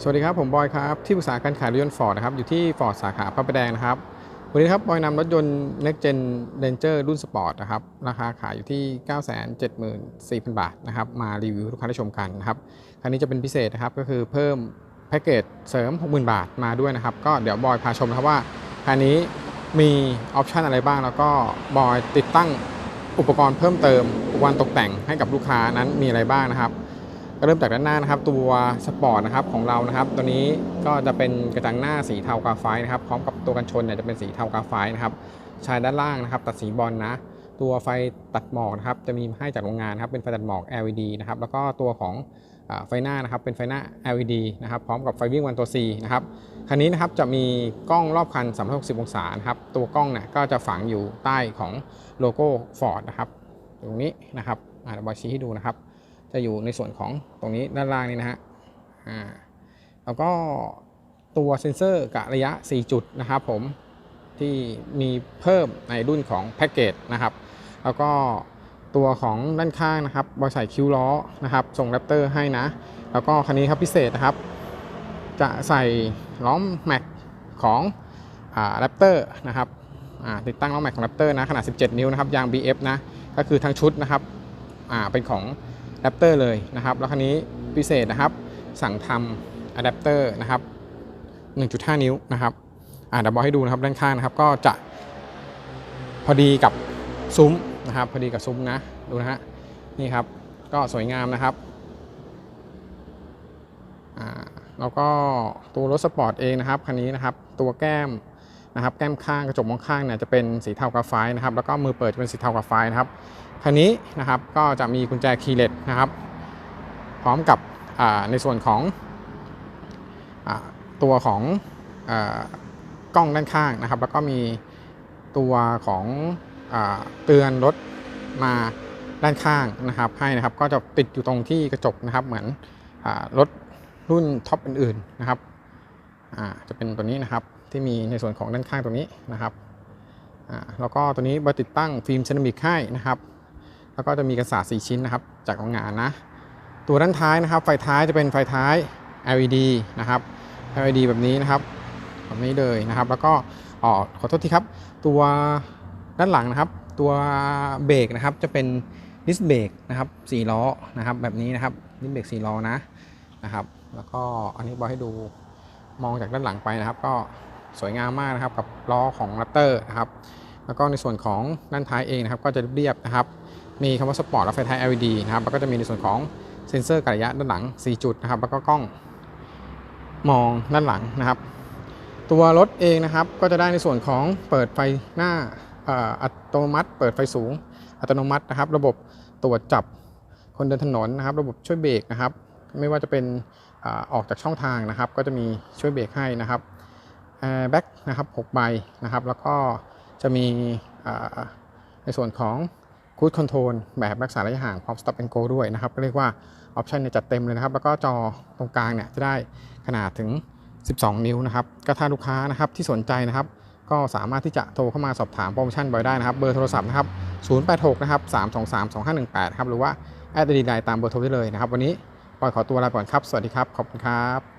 สวัสดีครับ ผมบอยครับ ที่ปรึกษาการขายรถยนต์ฟอร์ดนะครับ อยู่ที่ฟอร์ดสาขาพระประแดงนะครับ วันนี้ครับ บอยนำรถยนต์ Next Gen Ranger รุ่นสปอร์ตนะครับ ราคาขายอยู่ที่ 974,000 บาทนะครับ มารีวิวให้ลูกค้าได้ชมกันนะครับคันนี้จะเป็นพิเศษนะครับ ก็คือเพิ่มแพ็กเกจเสริม 60,000 บาทมาด้วยนะครับ ก็เดี๋ยวบอยพาชมนะครับว่าคันนี้มีออปชันอะไรบ้าง แล้วก็บอยติดตั้งอุปกรณ์เพิ่มเติมอุปกรณ์ตกแต่งให้กับลูกค้านั้นมีอะไรบ้างนะครับ ก็เริ่มจากด้านหน้านะครับ ตัวสปอร์ตนะครับของเรานะครับ ตัวนี้ก็จะเป็นกระจังหน้าสีเทากราไฟต์นะครับ พร้อมกับตัวกันชนเนี่ยจะเป็นสีเทากราไฟต์นะครับชายด้านล่างนะครับ ตัดสีบอลนะ ตัวไฟตัดหมอกนะครับ จะมีให้จากโรงงานนะครับ เป็นไฟตัดหมอก LED นะครับ แล้วก็ตัวของไฟหน้านะครับ เป็นไฟหน้า LED นะครับ พร้อมกับไฟวิ่งวันตัว C นะครับ คันนี้นะครับ จะมีกล้องรอบคัน 360 องศานะครับ ตัวกล้องเนี่ยก็จะฝังอยู่ใต้ของโลโก้ Ford นะครับ ตรงนี้นะครับอ่าเดี๋ยวบอยชี้ให้ดูนะครับ จะอยู่ในส่วนของตรงนี้ด้านล่างนี่นะฮะอ่าแล้วก็ตัวเซ็นเซอร์กะระยะ 4 จุดนะครับผมที่มีเพิ่มในรุ่นของแพ็กเกจนะครับ แล้วก็ตัวของด้านข้างนะครับบอยใส่คิ้วล้อนะครับส่งแรปเตอร์ให้นะ แล้วก็คันนี้ครับพิเศษนะครับ จะใส่ล้อมแม็กของแรปเตอร์นะครับอ่าติดตั้งล้อมแม็กของแรปเตอร์นะขนาด 17 นิ้วนะครับยาง BF นะก็คือทั้งชุดนะครับอ่าเป็นของ ดปเตอร์เลยนะครับ แล้วคันนี้พิเศษนะครับ สั่งทำอะแดปเตอร์นะครับ 1.5 นิ้วนะครับอ่าเดี๋ยวบอกให้ดูนะครับด้านข้างนะครับ ก็จะพอดีกับซุ้มนะครับ พอดีกับซุ้มนะ ดูนะฮะ นี่ครับ ก็สวยงามนะครับอ่าแล้วก็ตัวรถสปอร์ตเองนะครับคันนี้นะครับ ตัวแก้ม นะครับแก้มข้างกระจกมองข้างเนี่ยจะเป็นสีเทากราไฟนะครับแล้วก็มือเปิดจะเป็นสีเทากราไฟนะครับคันนี้นะครับก็จะมีกุญแจคีย์เลสนะครับ พร้อมกับในส่วนของอตัวของอกล้องด้านข้างนะครับ แล้วก็มีตัวของอเตือนรถมาด้านข้างนะครับ ให้นะครับก็จะติดอยู่ตรงที่กระจกนะครับ เหมือนอรถรุ่นท็อปอื่นๆนะครับจะเป็นตัวนี้นะครับ ที่มีในส่วนของด้านข้างตัวนี้นะครับอ่าแล้วก็ตัวนี้บติดตั้งฟิล์มเซรามิกให้นะครับแล้วก็จะมีกระสา4ชิ้นนะครับจากโรงงานนะตัวด้านท้ายนะครับ ไฟท้ายจะเป็นไฟท้าย LED นะครับ LED แบบนี้นะครับแบบนี้เลยนะครับ แล้วก็อ๋อขอโทษทีครับ ตัวด้านหลังนะครับ ตัวเบรกนะครับจะเป็นดิสเบรกนะครับ4ล้อนะครับแบบนี้นะครับดิสเบรก4ล้อนะนะครับ แล้วก็อันนี้บอกให้ดูมองจากด้านหลังไปนะครับ ก็ สวยงามมากนะครับกับล้อของ Raptor นะครับแล้วก็ในส่วนของด้านท้ายเองนะครับก็จะเรียบนะครับมีคำว่าสปอร์ตและไฟท้าย LED นะครับแล้วก็จะมีในส่วนของเซ็นเซอร์กระยะด้านหลัง 4 จุดนะครับแล้วก็กล้องมองด้านหลังนะครับ ตัวรถเองนะครับก็จะได้ในส่วนของเปิดไฟหน้าอัตโนมัติ เปิดไฟสูง อัตโนมัตินะครับ ระบบตรวจจับคนเดินถนนนะครับ ระบบช่วยเบรกนะครับ ไม่ว่าจะเป็นออกจากช่องทางนะครับ ก็จะมีช่วยเบรกให้นะครับ ร์แบ็กนะครับ6ใบนะครับ แล้วก็จะมีในส่วนของคูดคอนโทรลแบบรักษาระยะห่างพร้อม stop and go ด้วยนะครับก็เรียกว่าออปชันเนี่ยจัดเต็มเลยนะครับ แล้วก็จอตรงกลางเนี่ยจะได้ขนาดถึง 12 นิ้วนะครับ ก็ถ้าลูกค้านะครับที่สนใจนะครับ ก็สามารถที่จะโทรเข้ามาสอบถามโปรโมชั่นบอยได้นะครับ เบอร์โทรศัพท์นะครับ 086 นะครับ 323 2518 ครับ หรือว่าแอดดีไลน์ตามเบอร์โทรได้เลยนะครับ วันนี้บอยขอตัวลาไปก่อนครับ สวัสดีครับ ขอบคุณครับ